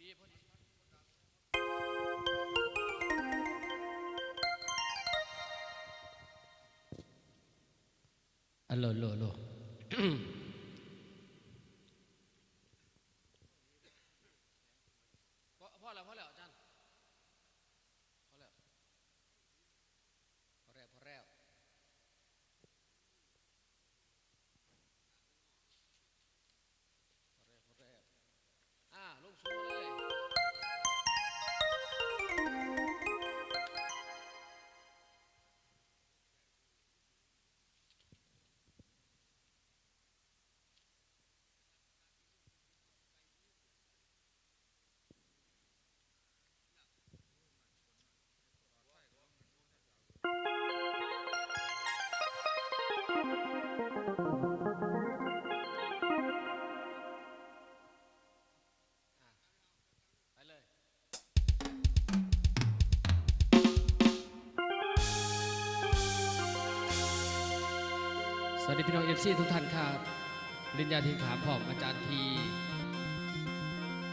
ดีพอ ดีพี่น้องเอฟซีทุกท่านครับปริญญาทีขามผอมอาจารย์ที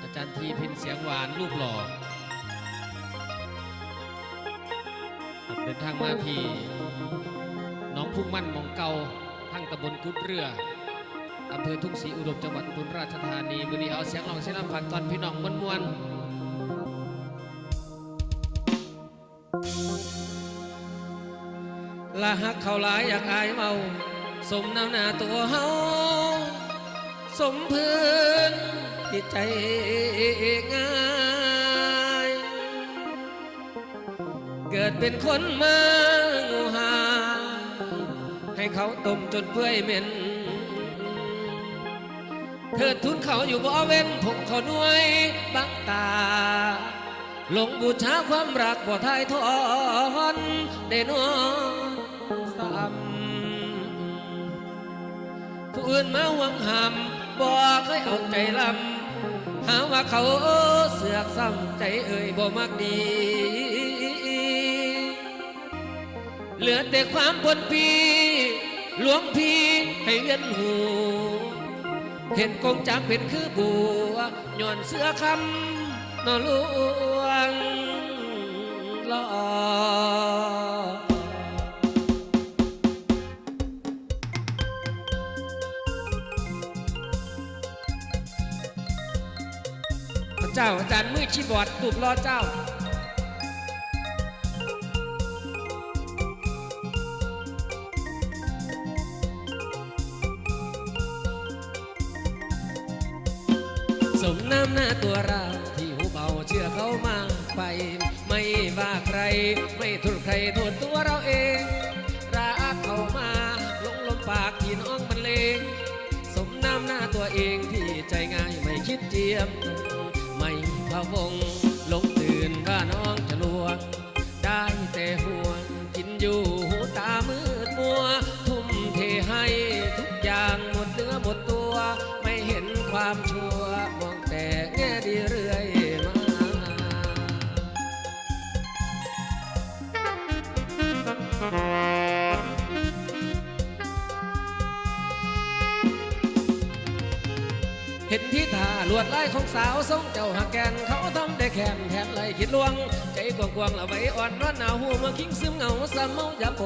อาจารย์ทีเพินเสียงหวานรูปหล่อเดินทางมาที่น้องพุ่งมั่นมองเกาทั้งตำบลกุดเรืออำเภอทุ่งศรีอุดมจังหวัดอุบลราชธานีมือนี้เอาเสียงลองเสียงลำฝากตอนพี่น้องมวนๆละหักเขาหลายอยากอายเมา สมน้ำหน้าตัวเฮาสมพื้นจิตใจง่าย เกิดเป็นคนมางูหา ให้เขาต้มจนเปื่อยเหม็นเถิดทุนเขาอยู่บ่เว้นผมเขาหน่วยบังตาลงบูชาความรักบ่ทายทอนได้นอ อื่นมาหวังหำบ่เคยเอาใจลำหาว่าเขาเสือกซ้ำใจเอ่ยบ่มักดี เหลือแต่ความปนปีหลวงพี่ให้เวียนหู เห็นกงจักเป็นคือบัวย้อนเสื้อคำนอลวล เจ้าจารย์มือชีบอดตูบรอเจ้าสมน้ำหน้าตัวเราที่หูเบาเชื่อเขามากไป ไม่ว่าใคร ไม่โทษใครโทษตัวเราเองรักเขามาลงลมปากที่น้องมันเลงสมน้ำหน้าตัวเองที่ใจง่ายไม่คิดเจียม ไม่พะวงหลง เห็นที่ท่าลวดลายของสาวทรงเจ้าหักแกนเขาทำได้แค่นแทนไหลคิดลวง ใจกว้างๆละไว้อ่อนร้อนหนาวหูเมื่อคิงซึมเหงาสำเมายาโป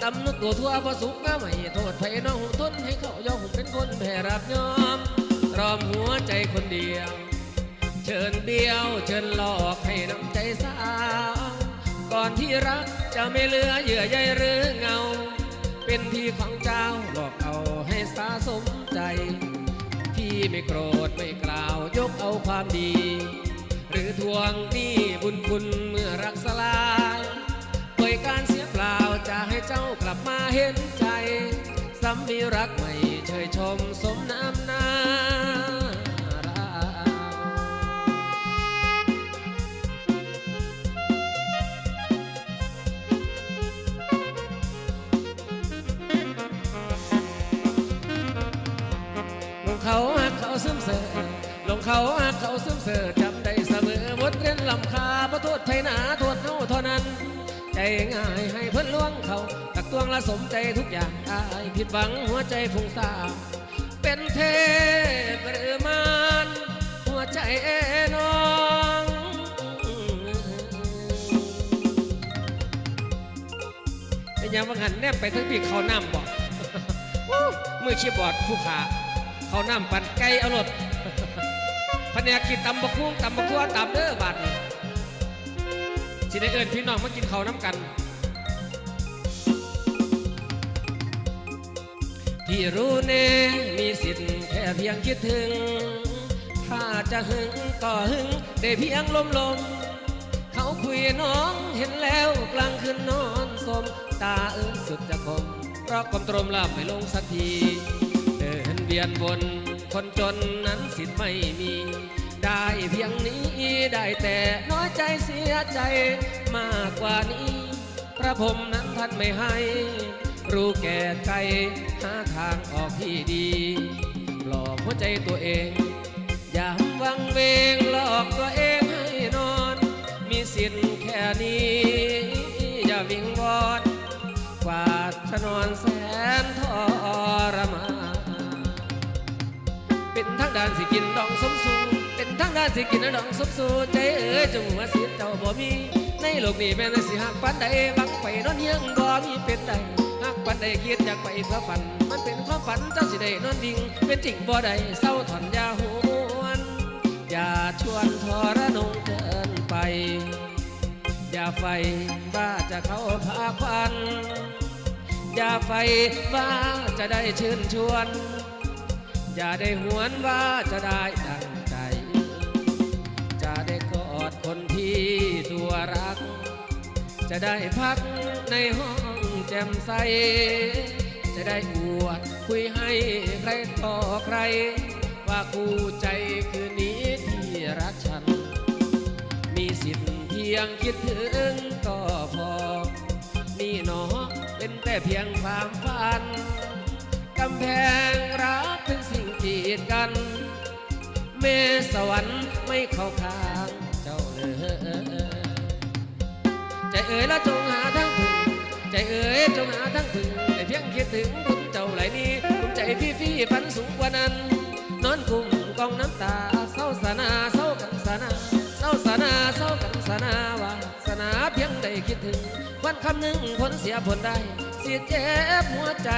สำนึกตัวทั่วพอสุกงาไม่โทษไผน้องทนให้เขายอมเป็นคนแผ่รับยอมรอมหัวใจคนเดียว เชิญเบี้ยวเชิญหลอกให้น้ำใจสาวก่อนที่รักจะไม่เหลือเยื่อใยหรือเงา เป็นที่ของเจ้าหลอกเอาให้สาสมใจ ไม่โกรธไม่กล่าวยกเอาความดี หรือทวงหนี้บุญคุณเมื่อรักสลายปล่อยการเสียเปล่าจะให้เจ้ากลับมาเห็นใจซ้ำมีรักใหม่เชยชมสมน้ำหน้ารักลงเขา ซึมเสือลงเขาหักเขาซึมเสือจำได้เสมอบดเรียนลำคาประทวดไทยนาทวดเฮาเท่านั้น ใจง่ายให้เพื่อนล้วงเขาตักตวงละสมใจทุกอย่างได้ผิดหวังหัวใจฟุ้งซ่านเป็นเทพหรือมารหัวใจเอ๋น้องยังว่าหันแนบไปทั้งปีเขาน้ำบอกมือเชียบอดผู้ขา เขาน้ำปั่นไก่เอารถแผนกกินตำบกคุ้งตำบกทั่วตำเด้อบาดนี้สิได้เอิญพี่น้องมากินเขาวน้ำกัน ที่รู้แน่มีสิทธิ์แค่เพียงคิดถึง ถ้าจะหึงก็หึงได้เพียงลมลมๆเขาคุยน้องเห็นแล้วกลางคืนนอนสม ตาเอิ้นสุดจะคมเพราะความตรมลาบไม่ลงสักที ดินเวียนวนคนจนนั้นสิทธิ์ไม่มี ได้เพียงนี้ได้แต่น้อยใจเสียใจมากกว่านี้ พระพรหมนั้นท่านไม่ให้ รู้แก่ใจหาทางออกที่ดีหลอกหัวใจตัวเอง อย่าวังเวงหลอกตัวเองให้นอน มีสิทธิ์แค่นี้ อย่าวิงวอนกว่าจะนอนแสนทรมาน เป็นทั้งด้านสิกินดองสมสูเป็นทั้งด้านสิกินดองสมสูใจเอ๋ยจงหัวเสียเจ้าบ่มี ในโลกนี้แม่นสิหักปันใดบังไปนอนเฮียงบ่มีเป็นใดหักปันใดคิดอยากไปเพื่อฝัน มันเป็นความฝันเจ้าสิได้นอนวิ่งเป็นจริงบ่ได้เศร้าถอนยาหวนอย่าชวนทรนงเกินไป อย่าไฟว่าจะเข้าพาควันอย่าไฟว่าจะได้ชื่นชวน อย่าได้หวนว่าจะได้ดังใจ จะได้กอดคนที่ตัวรัก จะได้พักในห้องแจ่มใส จะได้อวดคุยให้ใครต่อใคร ว่าคู่ใจคืนนี้ที่รักฉัน มีสิทธิ์เพียงคิดถึงก็พอ นี่หนอเป็นแต่เพียงความฝันกำแพงรัก ดกันเมสวรรค์ไม่เข้าข้างเจ้าเลยใจเอ๋ยแล้วจงหาทั้งถึง ใจเอ๋ยจงหาทั้งถึงแต่เพียงคิดถึงคุณเจ้าไหลนี้คุณใจพี่พี่ฝันสูงกว่านั้น นอนกุมกองน้ำตาเศร้าสานาเศร้ากันสานาเศร้าสานาเศร้ากันสานาวาสนาเพียงได้คิดถึง วันคำหนึ่งคนเสียผลได้ เสียเจ็บหัวใจ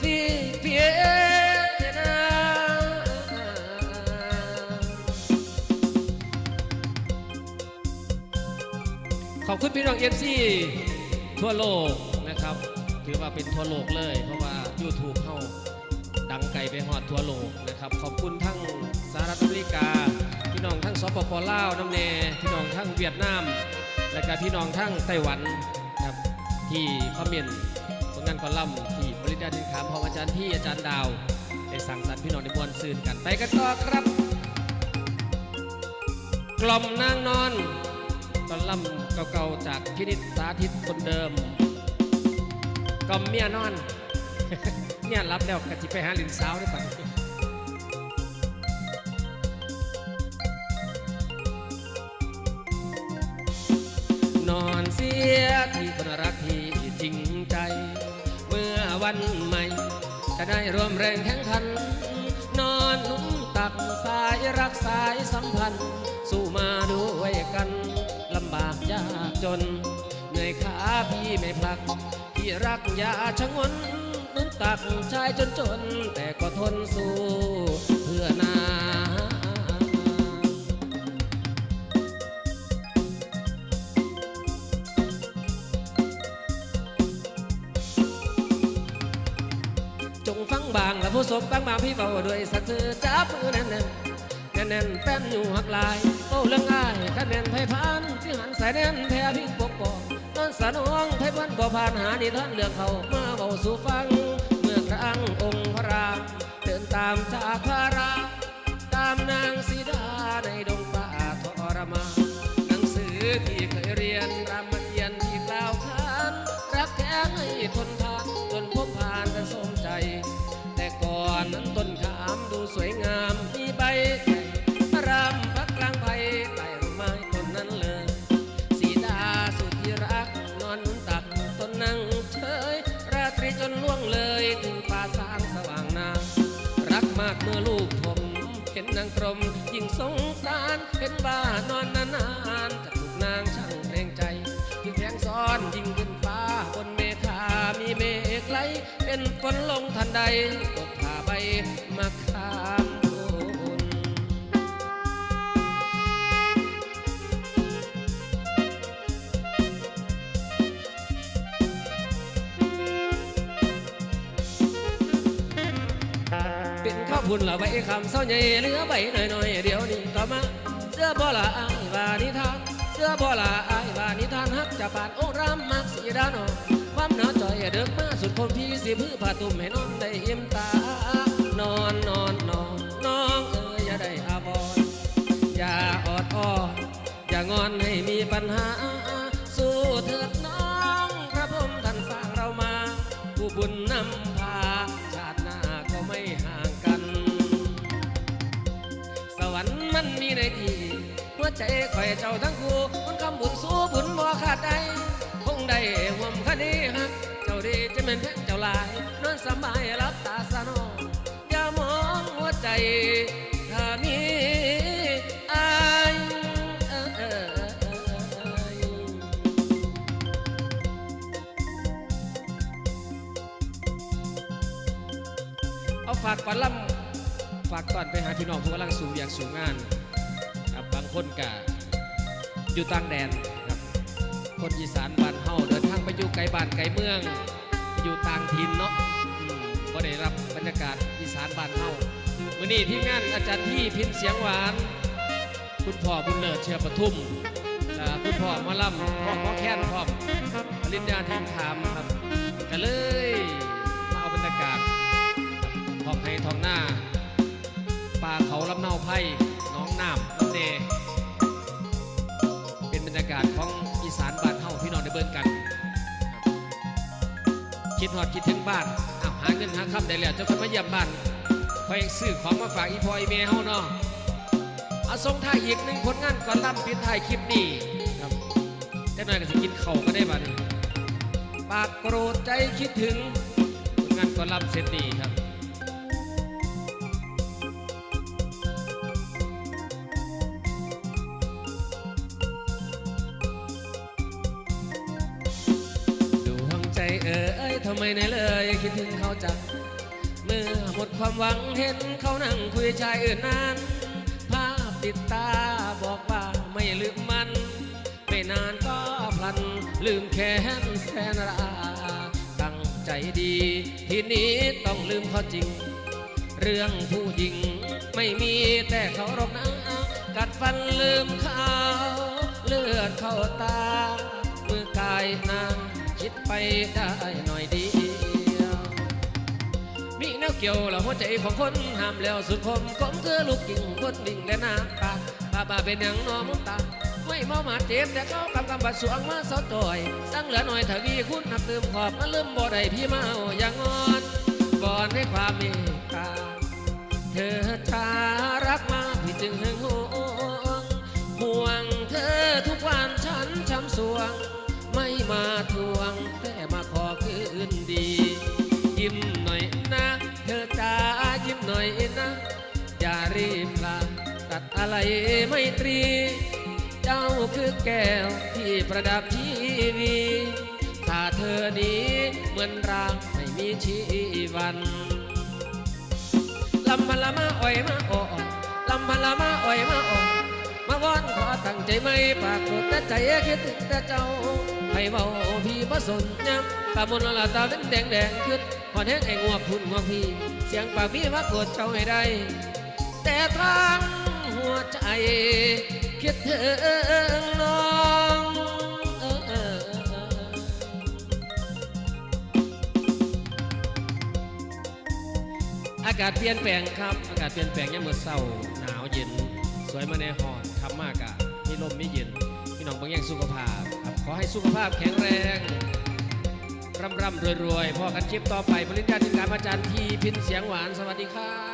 พี่เพียนา ขอบคุณพี่น้องเอฟซีทั่วโลกนะครับ ถือว่าเป็นทั่วโลกเลย เพราะว่า YouTube เข้าดังไกลไปฮอดทั่วโลกนะครับ ขอบคุณทั้งสหรัฐอเมริกา พี่น้องทั้งสปปลาวน้ำเนพี่น้องทั้งเวียดนาม และก็พี่น้องทั้งไต้หวันครับที่คอมเมนต์ผลงานคอลัมน์ที่ปริญญาดินขามพอมอาจารย์ที่อาจารย์ดาว ได้สั่งสรรค์พี่น้องในมวลซืนกันไปกันต่อครับ กล่อมนางนอนคอนลัมน์เก่าๆจากพินิษสาธิตคนเดิมกล่อมเมียนอนเนี่ยรับแล้วกะจิไปหาลินสาวได้ปะนอนเสียที่คนรักที่จริงใจ เมื่อวันใหม่ จะได้รวมแรงแข่งขัน นอนนุ่มตักสายรักสายสัมพันธ์ สู้มาด้วยกันลำบากยากจน เหนื่อยขาพี่ไม่พลัก พี่รักอย่าชะงนนุ่มตักชายจนจน แต่ก็ทนสู้เพื่อนา บางและผู้สมบังมาพี่เบาด้วยสัตว์ซื่อจับมือแน่นแน่นแน่นแน่นแป้นอยู่หักลายโอ้เรื่องง่ายคะแนนไพ่พานที่หันสายแน่นแพ้พิงปกปอกนอนสะนองไพ่พันบ่ผ่านหานิท่านเรื่องเขามาเบาสู่ฟัง เมื่อครั้งองค์พระรามเดินตามจากพระราตามนางสีดาใน เห็นนางกรมยิ่งสงสารเห็นบ้านอนนานๆกับลูกนางช่างเพลงใจมือแทงซ้อนยิ่งขึ้นฟ้าบนเมฆามีเมฆไหลเป็นฝนลงทันใดตกผ่าใบมาคาุ่นละใบคำเศร้าใหญ่เหลือใบหน่อยๆเดี๋ยวนี้ก็มาเสื้อบ่ละอายวานิทานเสื้อบ่ละอายวานิทานฮักจะปาดโอ้รำมักสีดานอความหนาวจ่อยเดิกมาสุดคนพี่สิพื้ผ้าตุ่มให้นอนได้อิ่มตา นอนนอนนอนน้องเอ๋ยอย่าได้อาบอนอย่าออดอ้อนอย่างอนให้มีปัญหา ใจคอยเจ้าทั้งคู่มันคำบุญสู้บุญบ่ขาดใดคงได้ห่วมคดีฮักเจ้าดีจะเป็นแพ้เจ้าลายนอนสบายรับตาสนองอย่ามองหัวใจถ้ามีอายเอ่ยเอาฝากก่อนล่ำฝากก่อนไปหาพี่น้องผู้กำลังสูงอยากสูงงาน คนกะอยู่ต่างแดนครับ คนอีสานบ้านเฮาเดินทางไปอยู่ไกลบ้านไกลเมือง อยู่ต่างถิ่นเนาะอืมก็ได้รับบรรยากาศอีสานบ้านเฮามื่อนี้ทีมงานอาจารย์ที่พินเสียงหวาน คุณพ่อบุญเลิศเชียร์ปทุมคุณพ่อมอลำพ่อหมอแค้นพร้อมปริญญาทีมถามครับก็เลยมาเอาบรรยากาศทองไห้ทองหน้าป่าเขาลำเนาไผ่น้องน้ำน้ำเนเป็น คิดฮอดคิดถึงบ้านอ้าวหาเงินหาคำได้แล้วเจ้าคนมาเยี่ยมบ้านคอยซื้อของมาฝากอีพออีเมเฮาเนาะเอาส่งท้ายอีกหนึ่งผลงานก่อนล่ำปิดท้ายคลิปนี้ครับแต่หน่อยก็สิกินเข่าวก็ได้บ้านี้ปากโกรธใจคิดถึงผลงานก่อนล่ำเสร็จดีครับ เอ๋ยทำไมไหนเลยคิดถึงเขาจังเมื่อหมดความหวังเห็นเขานั่งคุยชายอื่นนั้นภาพติดตาบอกว่าไม่ลืมมัน ไม่นานก็พลัน ลืมแค้นแสนราตั้งใจดี ทีนี้ต้องลืมเขาจริง เรื่องผู้หญิงไม่มีแต่เขาหรอกนะกัดฟันลืมเขาเลือดเข้าตา ไปได้หน่อยเดียวมีแนวเกี่ยวแล้วหัวใจของคนห้ามแล้วสุดคมคมคือลูกกิ่งคนดิ่งและน้ำปลาป้าป้าเป็นอย่างน้องมุตาไม่เมามาเจ็บแต่เขากำกำบัดสวงมาเสาต่อยสั่งเหลือหน่อยทวีคุณนับตืมขอบมาลืมบ่ได้พี่เมาอย่างงอนก่อนให้ความเมตตาเธอชารักมาพี่จึงหึงหว อะไรไม่ตรี เจ้าคือแก้วที่ประดับชีวีถ้าเธอนี้เหมือนร่างไม่มีชีวันลำพันละมาอ่อยมาอ่อนลำพันละมาอ่อยมาอ่อนมาวอนขอตั้งใจไม่ปากกดแต่ใจคิดถึงแต่เจ้าให้เบาพี่บ่สนย้ำตามนละตาเป็นแดงแดงขึ้นหอนแห้งไอ้งวกพุ่นงวกพี่ เสียงปากพี่ว่ากดเจ้าให้ได้ แต่ทาง วใจ คิดถึงน้องเออเออเอากาศเปลี่ยนแปลงครับ อากาศเปลี่ยนแปลงยามมื้อเช้าหนาวเย็น สวยมาในหอนคำมากอะมีลมมีเย็นพี่น้องบางอย่งสุขภาพครับขอให้สุขภาพแข็งแรงร่ำร่ำรวยรวยๆพอกันคลิปต่อไปปริญญาธิการอาจารย์ทีพินเสียงหวานสวัสดีครับ